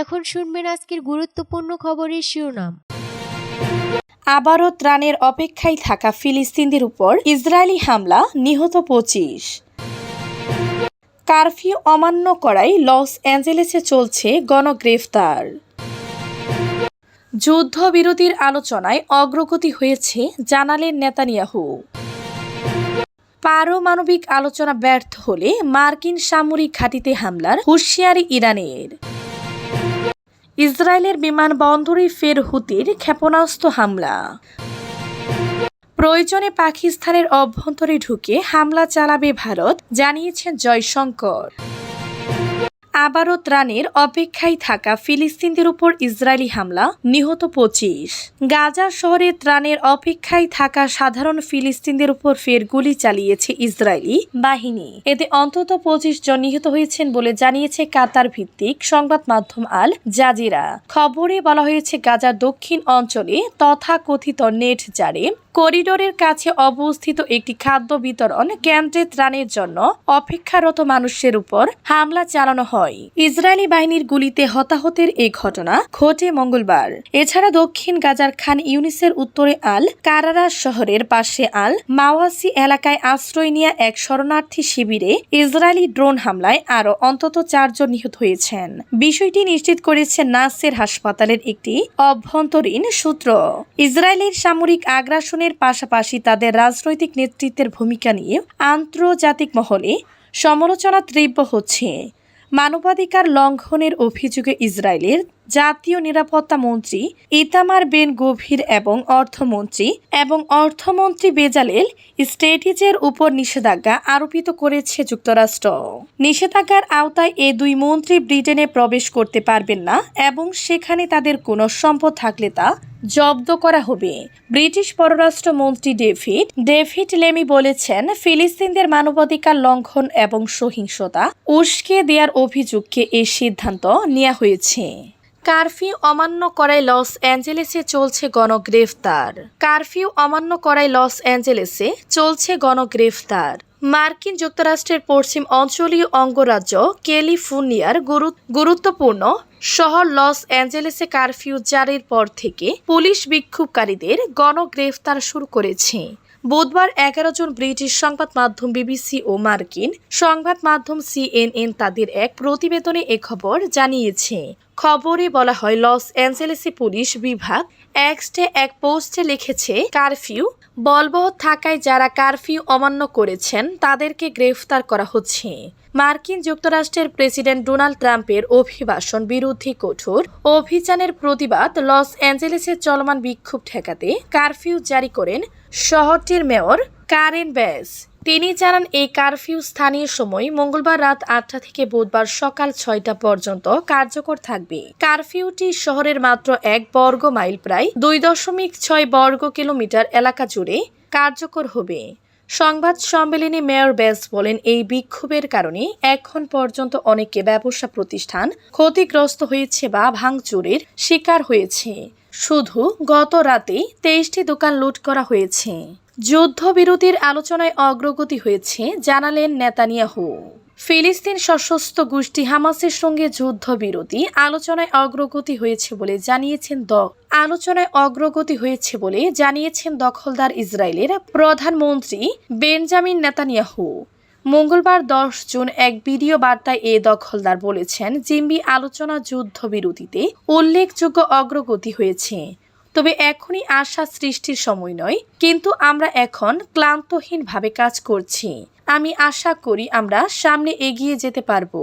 এখন শুনবেন আজকের গুরুত্বপূর্ণ খবরের শিরোনাম। আবারও ত্রাণের অপেক্ষায় থাকা ফিলিস্তিনদের উপর ইসরায়েলি হামলা, নিহত পঁচিশ। কারফিউ অমান্য করায় লস অ্যাঞ্জেলেসে চলছে গণগ্রেফতার। যুদ্ধবিরতির আলোচনায় অগ্রগতি হয়েছে জানালেন নেতানিয়াহু। পারমাণবিক আলোচনা ব্যর্থ হলে মার্কিন সামরিক ঘাঁটিতে হামলার হুঁশিয়ারি ইরানের। ইসরায়েলের বিমানবন্দরে ফের হুতির ক্ষেপণাস্ত্র হামলা। প্রয়োজনে পাকিস্তানের অভ্যন্তরে ঢুকে হামলা চালাবে ভারত, জানিয়েছেন জয়শঙ্কর। আবারও ত্রাণের অপেক্ষায় থাকা ফিলিস্তিনদের উপর ইসরায়েলি হামলা, নিহত পঁচিশ। গাজা শহরে ত্রাণের অপেক্ষায় থাকা সাধারণ ফিলিস্তিনদের উপর ফের গুলি চালিয়েছে ইসরায়েলি বাহিনী। এতে অন্তত পঁচিশ জন নিহত হয়েছেন বলে জানিয়েছে কাতার ভিত্তিক সংবাদ মাধ্যম আল জাজিরা। খবরে বলা হয়েছে, গাজার দক্ষিণ অঞ্চলে তথাকথিত নেট জারে করিডোরের কাছে অবস্থিত একটি খাদ্য বিতরণ কেন্দ্রে ত্রাণের জন্য অপেক্ষারত মানুষের উপর হামলা চালানো হয়। ইসরায়েলি বাহিনীর গুলিতে হতাহতের এই ঘটনা ঘটে মঙ্গলবার। এছাড়া দক্ষিণ গাজার খান ইউনিসের উত্তরে আল কারারা শহরের পাশে আল মাওয়াসি এলাকায় আশ্রয় নেওয়া এক শরণার্থী শিবিরে ইসরায়েলি ড্রোন হামলায় আরও অন্তত চারজন নিহত হয়েছেন। বিষয়টি নিশ্চিত করেছে নাসের হাসপাতালের একটি অভ্যন্তরীণ সূত্র। ইসরায়েলের সামরিক আগ্রাসনের পাশাপাশি তাদের রাজনৈতিক নেতৃত্বের ভূমিকা নিয়ে আন্তর্জাতিক মহলে সমালোচনা তীব্র হচ্ছে। মানবাধিকার লঙ্ঘনের অভিযোগে ইসরায়েলের জাতীয় নিরাপত্তা মন্ত্রী ইতামার বেন গভীর এবং অর্থমন্ত্রী এবং অর্থমন্ত্রী বেজালেল স্টেটিজের উপর নিষেধাজ্ঞা আরোপিত করেছে যুক্তরাষ্ট্র। নিষেধাজ্ঞার আওতায় এ দুই মন্ত্রী ব্রিটেনে প্রবেশ করতে পারবেন না এবং সেখানে তাদের কোনো সম্পদ থাকলে তা জব্দ করা হবে। ব্রিটিশ পররাষ্ট্রমন্ত্রী ডেভিড ডেভিড লেমি বলেছেন, ফিলিস্তিনদের মানবাধিকার লঙ্ঘন এবং সহিংসতা উস্কে দেওয়ার অভিযোগকে এই সিদ্ধান্ত নেওয়া হয়েছে। কারফিউ অমান্য করায় লস অ্যাঞ্জেলেসে চলছে গণগ্রেফতার। কারফিউ অমান্য করায় লস অ্যাঞ্জেলেসে চলছে গণগ্রেফতার। মার্কিন যুক্তরাষ্ট্রের পশ্চিম অঞ্চলীয় অঙ্গরাজ্য ক্যালিফোর্নিয়ার গুরু- গুরুত্বপূর্ণ শহর লস অ্যাঞ্জেলেসে কারফিউ জারির পর থেকে পুলিশ বিক্ষোভকারীদের গণগ্রেফতার শুরু করেছে। বুধবার এগারো জন ব্রিটিশ সংবাদ মাধ্যম বিবিসি ও মার্কিন সংবাদ মাধ্যম সিএনএন তাদের এক প্রতিবেদনে এ খবর জানিয়েছে। খবরে বলা হয়, লস অ্যাঞ্জেলেসে পুলিশ বিভাগ এক্সটে এক পোস্টে লিখেছে, কারফিউ বলবৎ থাকায় যারা কারফিউ অমান্য করেছেন, তাদেরকে গ্রেফতার করা হচ্ছে। মার্কিন যুক্তরাষ্ট্রের প্রেসিডেন্ট ডোনাল্ড ট্রাম্পের অভিবাসন বিরোধী কঠোর অভিযানের প্রতিবাদ লস অ্যাঞ্জেলেসের চলমান বিক্ষোভ ঠেকাতে কারফিউ জারি করেন শহরটির মেয়র কারেন ব্যাস। তিনি জানান, এই কারফিউ স্থানীয় সময় মঙ্গলবার রাত আটটা থেকে বুধবার সকাল ছয়টা পর্যন্ত কার্যকর থাকবে। কারফিউটি শহরের মাত্র এক বর্গ মাইল প্রায় দুই দশমিক ছয় বর্গ কিলোমিটার এলাকা জুড়ে কার্যকর হবে। সংবাদ সম্মেলনে মেয়র ব্যাস বলেন, এই বিক্ষোভের কারণে এখন পর্যন্ত অনেকে ব্যবসা প্রতিষ্ঠান ক্ষতিগ্রস্ত হয়েছে বা ভাঙচুরের শিকার হয়েছে। শুধু গত রাতেই তেইশটি দোকান লুট করা হয়েছে। যুদ্ধবিরতির আলোচনায় অগ্রগতি হয়েছে, জানালেন নেতানিয়াহু। ফিলিস্তিন সশস্ত্র গোষ্ঠী হামাসের সঙ্গে যুদ্ধবিরতি আলোচনায় অগ্রগতি হয়েছে বলে জানিয়েছেন দ, আলোচনায় অগ্রগতি হয়েছে বলে জানিয়েছেন দখলদার ইসরায়েলের প্রধানমন্ত্রী বেঞ্জামিন নেতানিয়াহু। মঙ্গলবার দশ জুন এক ভিডিও বার্তায় এ দখলদার বলেছেন, জিম্বি আলোচনা যুদ্ধবিরতিতে উল্লেখযোগ্য অগ্রগতি হয়েছে। তবে এখনই আশা সৃষ্টির সময় নয়, কিন্তু আমরা এখন ক্লান্তহীনভাবে কাজ করছি। আমি আশা করি আমরা সামনে এগিয়ে যেতে পারব।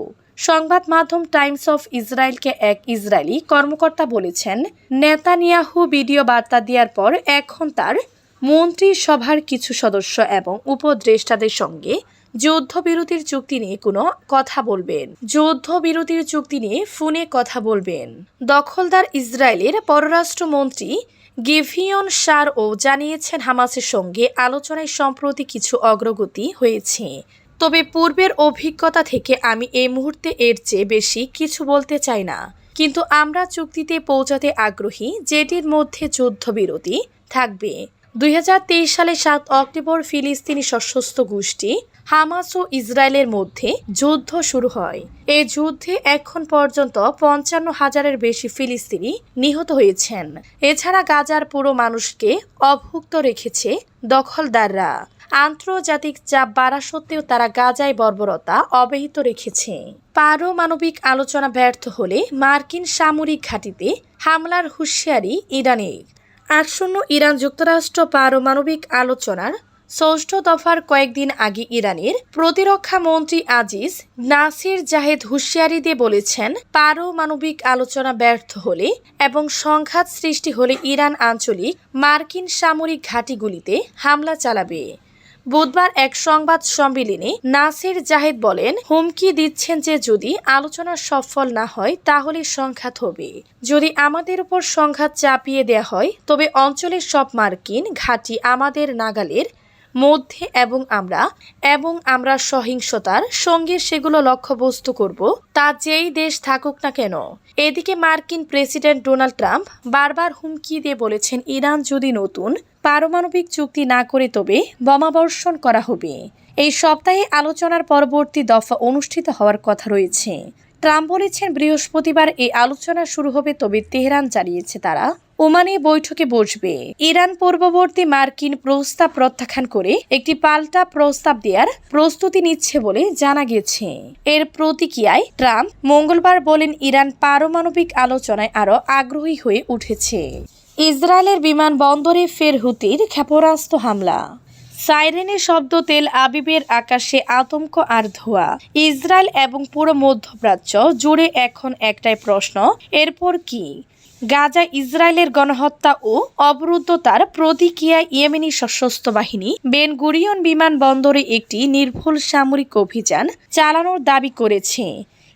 সংবাদ মাধ্যম টাইমস অফ ইসরায়েলকে এক ইসরায়েলি কর্মকর্তা বলেছেন, নেতানিয়াহু ভিডিও বার্তা দেওয়ার পর এখন তার মন্ত্রিসভার কিছু সদস্য এবং উপদেষ্টাদের সঙ্গে যুদ্ধবিরতির চুক্তি নিয়ে কোনো কথা বলবেন। যুদ্ধবিরতির চুক্তি নিয়ে ফোনে কথা বলবেন। দখলদার ইসরায়েলের পররাষ্ট্রমন্ত্রী গিভিয়ন সার ও জানিয়েছেন, হামাসের সঙ্গে আলোচনায় সম্প্রতি কিছু অগ্রগতি হয়েছে। তবে পূর্বের অভিজ্ঞতা থেকে আমি এই মুহূর্তে এর চেয়ে বেশি কিছু বলতে চাই না। কিন্তু আমরা চুক্তিতে পৌঁছাতে আগ্রহী, যেটির মধ্যে যুদ্ধবিরতি থাকবে। দুই হাজার তেইশ সালে সাত অক্টোবর ফিলিস্তিনি সশস্ত্র গোষ্ঠী হামাস ও ইসরায়েলের মধ্যে যুদ্ধ শুরু হয়। এই যুদ্ধে এখন পর্যন্ত পঞ্চান্ন হাজারের বেশি ফিলিস্তিনি নিহত হয়েছেন। এছাড়া গাজার পুরো মানুষকে অভুক্ত রেখেছে দখলদাররা। আন্তর্জাতিক চাপ বাড়া সত্ত্বেও তারা গাজায় বর্বরতা অব্যাহত রেখেছে। পারমাণবিক আলোচনা ব্যর্থ হলে মার্কিন সামরিক ঘাঁটিতে হামলার হুঁশিয়ারি ইরানের। আসন্ন ইরান যুক্তরাষ্ট্র পারমাণবিক আলোচনার ষষ্ঠ দফার কয়েকদিন আগে ইরানের প্রতিরক্ষা মন্ত্রী আজিজ নাসির জাহেদ হুঁশিয়ারি দিয়ে বলেছেন, পারমাণবিক আলোচনা ব্যর্থ হলে এবং সংঘাত সৃষ্টি হলে ইরান আঞ্চলিক মার্কিন সামরিক ঘাঁটিগুলিতে হামলা চালাবে। বুধবার এক সংবাদ সম্মেলনে নাসির জাহিদ বলেন, হুমকি দিচ্ছেন যে যদি আলোচনা সফল না হয় তাহলে সংঘাত হবে। যদি আমাদের উপর সংঘাত চাপিয়ে দেয়া হয়, তবে অঞ্চলের সব মার্কিন ঘাঁটি আমাদের নাগালের মধ্যে এবং আমরা এবং আমরা সহিংসতার সঙ্গে সেগুলো লক্ষ্যবস্তু করব, তা যেই দেশ থাকুক না কেন। এদিকে মার্কিন প্রেসিডেন্ট ডোনাল্ড ট্রাম্প বারবার হুমকি দিয়ে বলেছেন, ইরান যদি নতুন, পারমাণবিক চুক্তি না করে তবে বোমাবর্ষণ করা হবে। এই সপ্তাহে আলোচনার পরবর্তী দফা অনুষ্ঠিত হওয়ার কথা রয়েছে। ট্রাম্প বলেছেন, বৃহস্পতিবার এই আলোচনা শুরু হবে তবে তেহরান জানিয়েছে তারা ওমানে বৈঠকে বসবে। ইরান পূর্ববর্তী মার্কিন প্রস্তাব প্রত্যাখ্যান করে একটি পাল্টা প্রস্তাব দেওয়ার প্রস্তুতি নিচ্ছে বলে জানা গেছে। এর প্রতিক্রিয়ায় ট্রাম্প মঙ্গলবার বলেন, ইরান পারমাণবিক আলোচনায় আরও আগ্রহী হয়ে উঠেছে। ইসরায়েলের বিমানবন্দরে ফের হুতির ক্ষেপণাস্ত্র হামলা। সাইরেনের শব্দ তেল আবিবের আকাশে আতঙ্ক আর ধোয়া। ইসরায়েল এবং পুরো মধ্যপ্রাচ্য জুড়ে এখন একটাই প্রশ্ন, এরপর কি? গাজা ইসরায়েলের গণহত্যা ও অবরুদ্ধতার প্রতিক্রিয়ায় ইয়েমেনি সশস্ত্র বাহিনী বেন গুরিয়ন বিমানবন্দরে একটি নির্ভুল সামরিক অভিযান চালানোর দাবি করেছে।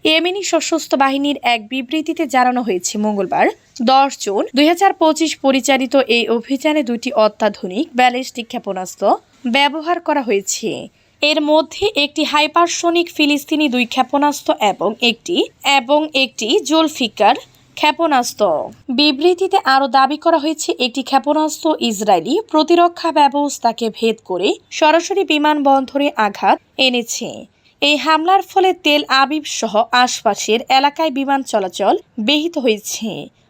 ইয়েমেনি সশস্ত্র বাহিনীর এক বিবৃতিতে জানানো হয়েছে, মঙ্গলবার দশ জুন দুই হাজার পঁচিশ পরিচালিত এই অভিযানে দুটি অত্যাধুনিক ব্যালিস্টিক ক্ষেপণাস্ত্র ব্যবহার করা হয়েছে। এর মধ্যে একটি হাইপারসোনিক ফিলিস্তিনি দুই ক্ষেপণাস্ত্র এবং একটি এবং একটি জোলফিকার ক্ষেপণাস্ত্র। বিবৃতিতে আরও দাবি করা হয়েছে, একটি ক্ষেপণাস্ত্র ইসরায়েলি প্রতিরক্ষা ব্যবস্থাকে ভেদ করে সরাসরি বিমানবন্দরে আঘাত এনেছে। এই হামলার ফলে তেল আবিব সহ আশপাশের এলাকায় বিমান চলাচল ব্যাহত হয়েছে।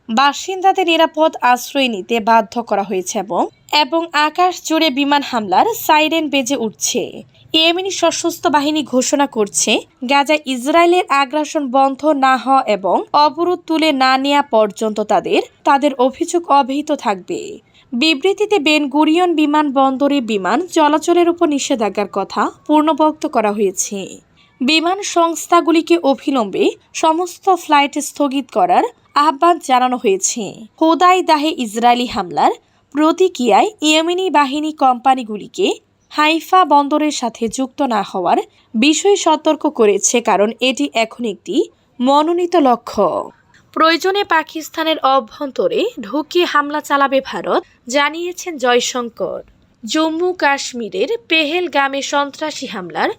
বাসিন্দাদের নিরাপদ আশ্রয় নিতে বাধ্য করা হয়েছে এবং এবং আকাশ জুড়ে বিমান হামলার সাইরেন বেজে উঠছে। ইয়েমেনি সশস্ত্র বাহিনী ঘোষণা করছে, গাজা ইসরায়েলের আগ্রাসন বন্ধ না হওয়া এবং অবরোধ তুলে না নেওয়া পর্যন্ত তাদের তাদের অভিযোগ অব্যাহত থাকবে। বিবৃতিতে বেন গুরিয়ন বিমানবন্দরে বিমান চলাচলের উপর নিষেধাজ্ঞার কথা পূর্ণবক্ত করা হয়েছে। বিমান সংস্থাগুলিকে অবিলম্বে সমস্ত ফ্লাইট স্থগিত করার আহ্বান জানানো হয়েছে। হোদাই দাহে ইসরায়েলি হামলার প্রতিক্রিয়ায় ইয়েমেনি বাহিনী কোম্পানিগুলিকে হাইফা বন্দরের সাথে যুক্ত না হওয়ার বিষয়ে সতর্ক করেছে কারণ এটি এখন একটি মনোনীত লক্ষ্য। প্রয়োজনে পাকিস্তানের অভ্যন্তরে ঢুকিয়ে হামলা চালাবে ভারত, জানিয়েছেন জয়শঙ্কর। জম্মু কাশ্মীরের পেহেলগামে সন্ত্রাসী হামলার